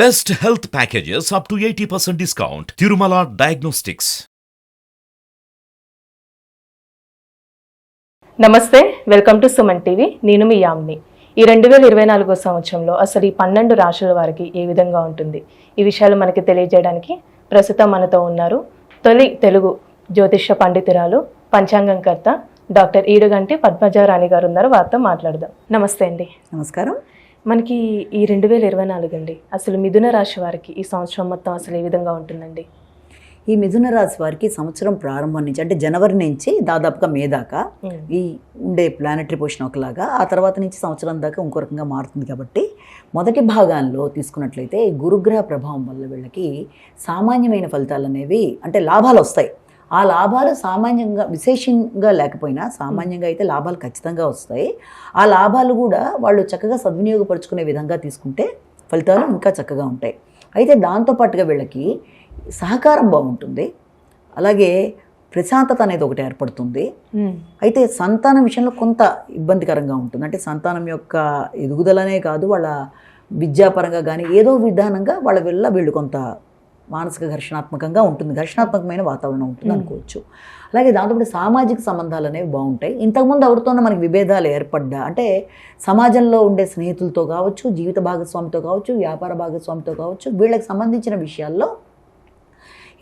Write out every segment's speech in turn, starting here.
Best health packages up to 80% discount. Tirumala Diagnostics. నమస్తే welcome to Suman TV నేను మీ యామ్ని. ఈ రెండు వేల ఇరవై నాలుగో సంవత్సరంలో అసలు ఈ పన్నెండు రాశుల వారికి ఏ విధంగా ఉంటుంది? ఈ విషయాలు మనకి తెలియజేయడానికి ప్రస్తుతం మనతో ఉన్నారు తొలి తెలుగు జ్యోతిష పండితురాలు పంచాంగంకర్త డాక్టర్ ఈడుగంటి పద్మజారాణి గారు ఉన్నారు. వారితో మాట్లాడదాం. నమస్తే అండి. నమస్కారం. మనకి ఈ రెండు వేల ఇరవై నాలుగు అండి. అసలు మిథున రాశి వారికి ఈ సంవత్సరం మొత్తం అసలు ఏ విధంగా ఉంటుందండి? ఈ మిథున రాశి వారికి సంవత్సరం ప్రారంభం నుంచి అంటే జనవరి నుంచి దాదాపుగా మే దాకా. ఈ ఉండే ప్లానటరీ పొజిషన్ ఒకలాగా ఆ తర్వాత నుంచి సంవత్సరం దాకా ఇంకో రకంగా మారుతుంది కాబట్టి మొదటి భాగాల్లో తీసుకున్నట్లయితే గురుగ్రహ ప్రభావం వల్ల వీళ్ళకి సామాన్యమైన ఫలితాలు అనేవి అంటే లాభాలు వస్తాయి. ఆ లాభాలు సామాన్యంగా విశేషంగా లేకపోయినా సామాన్యంగా అయితే లాభాలు ఖచ్చితంగా వస్తాయి. ఆ లాభాలు కూడా వాళ్ళు చక్కగా సద్వినియోగపరుచుకునే విధంగా తీసుకుంటే ఫలితాలు ఇంకా చక్కగా ఉంటాయి. అయితే దాంతోపాటుగా వీళ్ళకి సహకారం బాగుంటుంది. అలాగే ప్రశాంతత అనేది ఒకటి ఏర్పడుతుంది. అయితే సంతానం విషయంలో కొంత ఇబ్బందికరంగా ఉంటుంది. అంటే సంతానం యొక్క ఎదుగుదలనే కాదు వాళ్ళ విద్యాపరంగా కానీ ఏదో విధానంగా వాళ్ళ వల్ల వీళ్ళు కొంత మానసిక ఘర్షణాత్మకంగా ఉంటుంది. ఘర్షణాత్మకమైన వాతావరణం ఉంటుంది అనుకోవచ్చు. అలాగే దాంతోపాటు సామాజిక సంబంధాలు అనేవి బాగుంటాయి. ఇంతకుముందు ఎవరితోనో మనకి విభేదాలు ఏర్పడ్డా అంటే సమాజంలో ఉండే స్నేహితులతో కావచ్చు జీవిత భాగస్వామితో కావచ్చు వ్యాపార భాగస్వామితో కావచ్చు వీళ్ళకి సంబంధించిన విషయాల్లో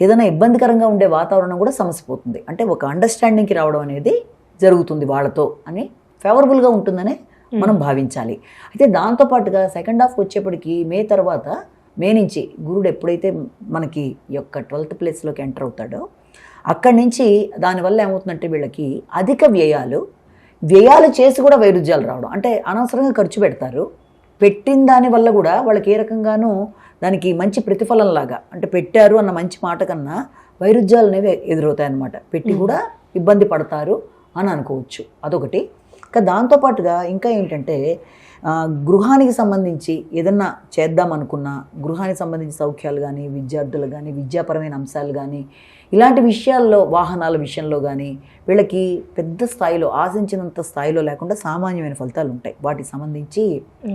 ఏదైనా ఇబ్బందికరంగా ఉండే వాతావరణం కూడా సమసిపోతుంది. అంటే ఒక అండర్స్టాండింగ్కి రావడం అనేది జరుగుతుంది వాళ్ళతో అని ఫేవరబుల్గా ఉంటుందనే మనం భావించాలి. అయితే దాంతోపాటుగా సెకండ్ హాఫ్ వచ్చేప్పటికి మే తర్వాత మే నుంచి గురుడు ఎప్పుడైతే మనకి యొక్క ట్వెల్త్ ప్లేస్లోకి ఎంటర్ అవుతాడో అక్కడి నుంచి దానివల్ల ఏమవుతుందంటే వీళ్ళకి అధిక వ్యయాలు వ్యయాలు చేసి కూడా వైరుధ్యాలు రావడం. అంటే అనవసరంగా ఖర్చు పెడతారు. పెట్టిన దాని వల్ల కూడా వాళ్ళకి ఏ రకంగానూ దానికి మంచి ప్రతిఫలంలాగా అంటే పెట్టారు అన్న మంచి మాట కన్నా వైరుధ్యాలు అనేవి ఎదురవుతాయి అన్నమాట పెట్టి కూడా ఇబ్బంది పడతారు అని అనుకోవచ్చు. అదొకటి. ఇంకా దాంతోపాటుగా ఇంకా ఏంటంటే గృహానికి సంబంధించి ఏదన్నా చేద్దాం అనుకున్నా గృహానికి సంబంధించి సౌఖ్యాలు కానీ విద్యార్థులు కానీ విద్యాపరమైన అంశాలు కానీ ఇలాంటి విషయాల్లో వాహనాల విషయంలో కానీ వీళ్ళకి పెద్ద స్థాయిలో ఆశించినంత స్థాయిలో లేకుండా సామాన్యమైన ఫలితాలు ఉంటాయి. వాటికి సంబంధించి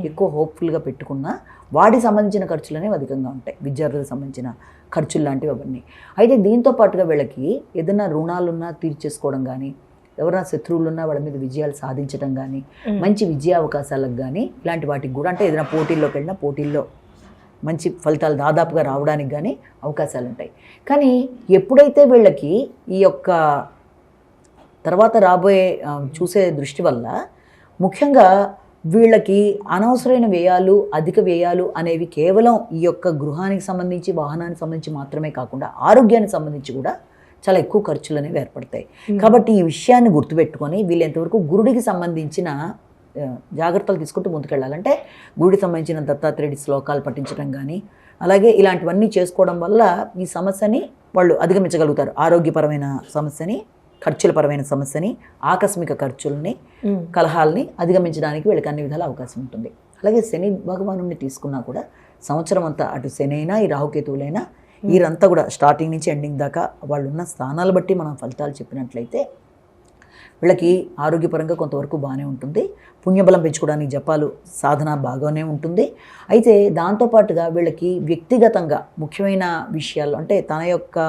ఎక్కువ హోప్ఫుల్గా పెట్టుకున్నా వాటికి సంబంధించిన ఖర్చులు అనేవి అధికంగా ఉంటాయి. విద్యార్థులకు సంబంధించిన ఖర్చులు లాంటివి అవన్నీ. అయితే దీంతో పాటుగా వీళ్ళకి ఏదైనా రుణాలున్నా తీర్చేసుకోవడం కానీ ఎవరైనా శత్రువులు ఉన్నా వాళ్ళ మీద విజయాలు సాధించడం కానీ మంచి విజయ అవకాశాలకు కానీ ఇలాంటి వాటికి కూడా అంటే ఏదైనా పోటీల్లోకి వెళ్ళినా పోటీల్లో మంచి ఫలితాలు దాదాపుగా రావడానికి కానీ అవకాశాలు ఉంటాయి. కానీ ఎప్పుడైతే వీళ్ళకి ఈ యొక్క తర్వాత రాబోయే చూసే దృష్టి వల్ల ముఖ్యంగా వీళ్ళకి అనవసరమైన వ్యయాలు అధిక వ్యయాలు అనేవి కేవలం ఈ యొక్క గృహానికి సంబంధించి వాహనానికి సంబంధించి మాత్రమే కాకుండా ఆరోగ్యానికి సంబంధించి కూడా చాలా ఎక్కువ ఖర్చులు అనేవి ఏర్పడతాయి. కాబట్టి ఈ విషయాన్ని గుర్తుపెట్టుకొని వీళ్ళు ఎంతవరకు గురుడికి సంబంధించిన జాగ్రత్తలు తీసుకుంటూ ముందుకెళ్ళాలంటే గురుడికి సంబంధించిన దత్తాత్రేయుడి శ్లోకాలు పఠించడం కానీ అలాగే ఇలాంటివన్నీ చేసుకోవడం వల్ల ఈ సమస్యని వాళ్ళు అధిగమించగలుగుతారు. ఆరోగ్యపరమైన సమస్యని ఖర్చులపరమైన సమస్యని ఆకస్మిక ఖర్చుల్ని. కలహాల్ని అధిగమించడానికి వీళ్ళకి అన్ని విధాల అవకాశం ఉంటుంది. అలాగే శని భగవాను తీసుకున్నా కూడా సంవత్సరం అంతా అటు శని అయినా ఈ రాహుకేతువులైనా వీరంతా కూడా స్టార్టింగ్ నుంచి ఎండింగ్ దాకా వాళ్ళు ఉన్న స్థానాలు బట్టి మనం ఫలితాలు చెప్పినట్లయితే వీళ్ళకి ఆరోగ్యపరంగా కొంతవరకు బాగానే ఉంటుంది. పుణ్యబలం పెంచుకోవడానికి జపాలు సాధన బాగానే ఉంటుంది. అయితే దాంతోపాటుగా వీళ్ళకి వ్యక్తిగతంగా ముఖ్యమైన విషయాలు అంటే తన యొక్క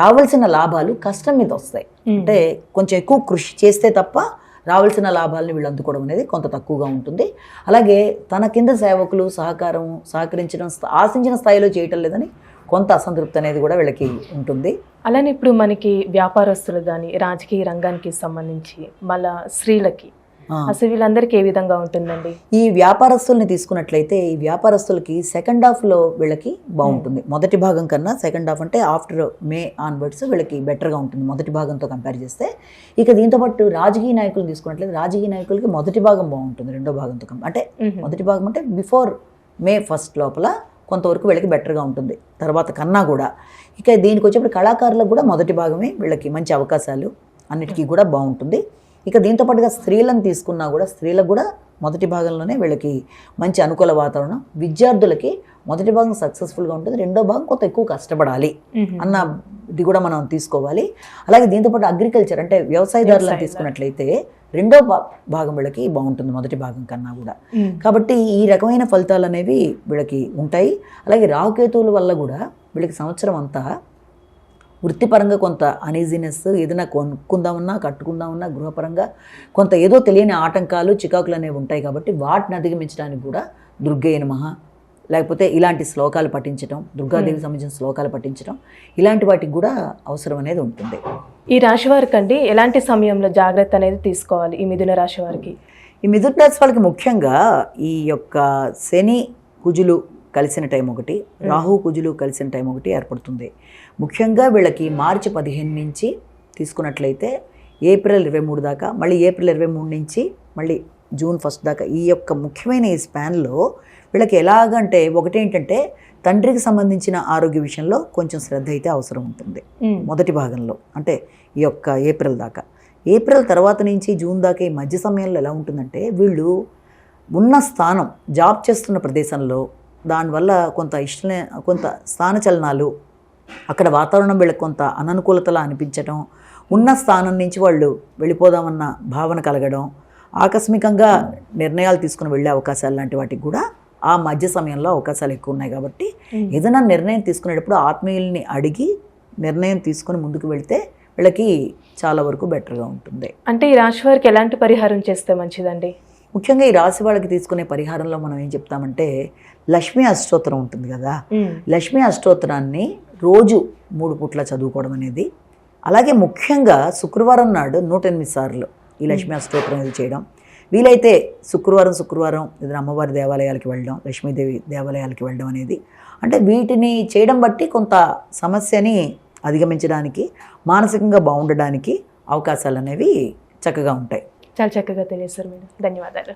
రావాల్సిన లాభాలు కష్టం మీద వస్తాయి. అంటే కొంచెం ఎక్కువ కృషి చేస్తే తప్ప రావాల్సిన లాభాలను వీళ్ళు అందుకోవడం అనేది కొంత తక్కువగా ఉంటుంది. అలాగే తన కింద సేవకులు సహకారం సహకరించడం ఆశించిన స్థాయిలో చేయటం లేదని కొంత అసంతృప్తి అనేది కూడా వీళ్ళకి ఉంటుంది. అలానే ఇప్పుడు మనకి వ్యాపారస్తులు కానీ రాజకీయ రంగానికి సంబంధించి మళ్ళా స్త్రీలకి. అసలు వీళ్ళందరికీ ఏ విధంగా ఉంటుందండి? ఈ వ్యాపారస్తుల్ని తీసుకున్నట్లయితే ఈ వ్యాపారస్తులకి సెకండ్ హాఫ్లో వీళ్ళకి బాగుంటుంది. మొదటి భాగం కన్నా సెకండ్ హాఫ్ అంటే ఆఫ్టర్ మే ఆన్వర్డ్స్ వీళ్ళకి బెటర్గా ఉంటుంది మొదటి భాగంతో కంపేర్ చేస్తే. ఇక దీంతో పాటు రాజకీయ నాయకులు తీసుకున్నట్లయితే రాజకీయ నాయకులకి మొదటి భాగం బాగుంటుంది రెండో భాగంతో అంటే. మొదటి భాగం అంటే బిఫోర్ మే ఫస్ట్ లోపల కొంతవరకు వీళ్ళకి బెటర్గా ఉంటుంది. తర్వాత కన్నా కూడా. ఇక దీనికి వచ్చేప్పుడు కళాకారులకు కూడా మొదటి భాగమే వీళ్ళకి మంచి అవకాశాలు. అన్నిటికీ కూడా బాగుంటుంది. ఇక దీంతో పాటుగా స్త్రీలను తీసుకున్నా కూడా స్త్రీలకు కూడా మొదటి భాగంలోనే వీళ్ళకి మంచి అనుకూల వాతావరణం. విద్యార్థులకి మొదటి భాగం సక్సెస్ఫుల్గా ఉంటుంది. రెండో భాగం కొంత ఎక్కువ కష్టపడాలి మ్మ్. అన్న ఇది కూడా మనం తీసుకోవాలి. అలాగే దీంతో పాటు అగ్రికల్చర్ అంటే వ్యవసాయదారులను వ్యవసాయదారులు. తీసుకున్నట్లయితే రెండో భా- భాగం వీళ్ళకి బాగుంటుంది మొదటి భాగం కన్నా కూడా. కాబట్టి ఈ రకమైన ఫలితాలు అనేవి వీళ్ళకి ఉంటాయి. అలాగే రాహుకేతువుల వల్ల కూడా వీళ్ళకి సంవత్సరం అంతా వృత్తిపరంగా కొంత అనీజినెస్ ఏదైనా కొనుక్కుందామన్నా కట్టుకుందామన్నా గృహపరంగా కొంత ఏదో తెలియని ఆటంకాలు చికాకులు అనేవి ఉంటాయి కాబట్టి వాటిని అధిగమించడానికి కూడా దుర్గయ్య నమః. లేకపోతే ఇలాంటి శ్లోకాలు పఠించడం దుర్గాదేవికి సంబంధించిన శ్లోకాలు పఠించడం ఇలాంటి వాటికి కూడా అవసరం అనేది ఉంటుంది. ఈ రాశి వారికి అండి ఎలాంటి సమయంలో జాగ్రత్త అనేది తీసుకోవాలి ఈ మిథున రాశి వారికి? ఈ మిథున రాశి వాళ్ళకి ముఖ్యంగా ఈ యొక్క శని కుజులు కలిసిన టైం ఒకటి రాహు కుజులు కలిసిన టైం ఒకటి ఏర్పడుతుంది. ముఖ్యంగా వీళ్ళకి మార్చి పదిహేను నుంచి తీసుకున్నట్లయితే ఏప్రిల్ ఇరవై మూడు దాకా మళ్ళీ ఏప్రిల్ ఇరవై మూడు నుంచి మళ్ళీ జూన్ ఫస్ట్ దాకా ఈ యొక్క ముఖ్యమైన ఈ స్పాన్లో వీళ్ళకి ఎలాగంటే ఒకటేంటంటే తండ్రికి సంబంధించిన ఆరోగ్య విషయంలో కొంచెం శ్రద్ధ అయితే అవసరం ఉంటుంది. మొదటి భాగంలో అంటే ఈ యొక్క ఏప్రిల్ దాకా ఏప్రిల్ తర్వాత నుంచి జూన్ దాకా ఈ మధ్య సమయంలో ఎలా ఉంటుందంటే వీళ్ళు ఉన్న స్థానం జాబ్ చేస్తున్న ప్రదేశంలో దానివల్ల కొంత ఇష్ట కొంత స్థానచలనాలు అక్కడ వాతావరణం వీళ్ళకి కొంత అననుకూలతలా అనిపించడం ఉన్న స్థానం నుంచి వాళ్ళు వెళ్ళిపోదామన్న భావన కలగడం ఆకస్మికంగా నిర్ణయాలు తీసుకుని వెళ్ళే అవకాశాలు లాంటి వాటికి కూడా ఆ మధ్య సమయంలో అవకాశాలు ఎక్కువ ఉన్నాయి కాబట్టి. ఏదైనా నిర్ణయం తీసుకునేటప్పుడు ఆత్మీయుల్ని అడిగి నిర్ణయం తీసుకొని ముందుకు వెళ్తే వీళ్ళకి చాలా వరకు బెటర్గా ఉంటుంది అంటే ఈ రాశి వారికి ఎలాంటి పరిహారం చేస్తే మంచిదండి ముఖ్యంగా ఈ రాశి వాళ్ళకి తీసుకునే పరిహారంలో మనం ఏం చెప్తామంటే లక్ష్మీ అష్టోత్తరం ఉంటుంది కదా. లక్ష్మీ అష్టోత్తరాన్ని రోజు మూడు పూట్ల చదువుకోవడం అనేది అలాగే ముఖ్యంగా శుక్రవారం నాడు నూట ఎనిమిది సార్లు ఈ లక్ష్మీ అష్టోత్తరం అనేది చేయడం. వీలైతే శుక్రవారం శుక్రవారం ఏదైనా అమ్మవారి దేవాలయాలకి వెళ్ళడం లక్ష్మీదేవి దేవాలయాలకి వెళ్ళడం అనేది. అంటే వీటిని చేయడం బట్టి కొంత సమస్యని అధిగమించడానికి మానసికంగా బాగుండడానికి అవకాశాలు అనేవి చక్కగా ఉంటాయి. చాలా చక్కగా తెలియజేశారు మేడం. ధన్యవాదాలు.